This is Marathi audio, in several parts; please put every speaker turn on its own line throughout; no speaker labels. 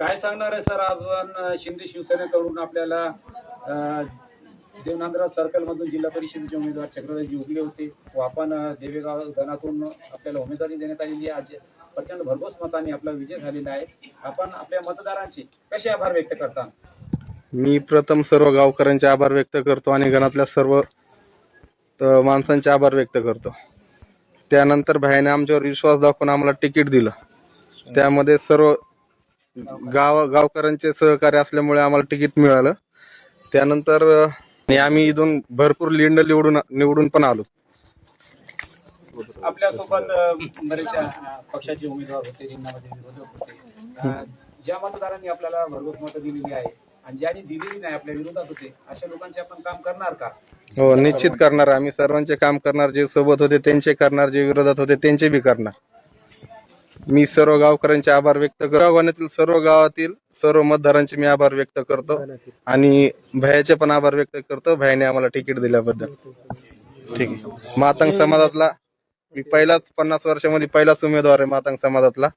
काय सांगणार आहे सर? आपण शिंदे शिवसेनेकडून आपल्याला अ, सर्कलमधून सर्कल मधून जिल्हा परिषदेचे उमेदवार चक्रवर्ती उगले होते. व आपण देवेगाव गणातून आपल्याला उमेदवारी देण्यात आलेली आहे. आज प्रचंड भरघोस मताने आपला विजय झालेला आहे. आपण आपल्या मतदारांचे कसे आभार व्यक्त करता?
मी प्रथम सर्व गावकऱ्यांचे आभार व्यक्त करतो आणि गणातल्या सर्व माणसांचे आभार व्यक्त करतो. त्यानंतर भाईने आमच्यावर विश्वास दाखवून आम्हाला तिकीट दिलं. त्यामध्ये सर्व गाव गावकऱ्यांचे सहकार्य असल्यामुळे आम्हाला तिकीट मिळालं. त्यानंतर आणि आम्ही इथून भरपूर लिंड निवडून निवडून पण आलो.
आपल्यासोबत बरेचशा पक्षाचे उमेदवार होते रिंगणामध्ये विरोधक होते. ज्या मतदारांनी आपल्याला भरघोस मतं दिलेली आहे आणि ज्यांनी दिलेली नाही आपल्या विरोधात होते अशा लोकांचे आपण काम करणार का?
हो निश्चित करणार. आम्ही सर्वांचे काम करणार जे सोबत होते त्यांचे करणार जे विरोधात होते त्यांचे बी करणार. मी सर्व गावकऱ्यांचे आभार व्यक्त करतो. सर्व गावातील सर्व मतदारांचे मी आभार व्यक्त करतो. आणि भयाचे पण आभार व्यक्त करतो. भयाने आम्हाला तिकीट दिल्याबद्दल. ठीक आहे. मातंग समाजातला मी पहिलाच पन्नास वर्षामध्ये पहिलाच उमेदवार आहे मातंग समाजातला.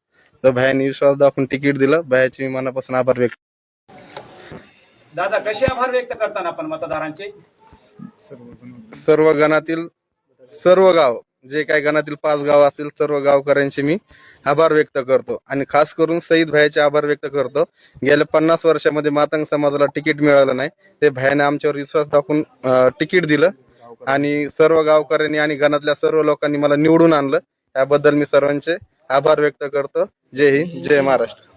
तर भयाने विश्वास दाखवून तिकीट दिलं. भयाचे मी मनापासून आभार व्यक्त
दादा कसे आभार व्यक्त करताना आपण मतदारांचे?
सर्व गणातील सर्व गाव जे काही गणातील पाच गाव असतील सर्व गावकऱ्यांचे मी आभार व्यक्त करतो. आणि खास करून सईद भाईचे आभार व्यक्त करतो. गेल्या पन्नास वर्षामध्ये मातंग समाजाला तिकीट मिळालं नाही. ते भाईने आमच्यावर विश्वास दाखवून तिकीट दिलं. आणि सर्व गावकऱ्यांनी आणि गणातल्या सर्व लोकांनी मला निवडून आणलं. त्याबद्दल मी सर्वांचे आभार व्यक्त करतो. जय हिंद जय महाराष्ट्र.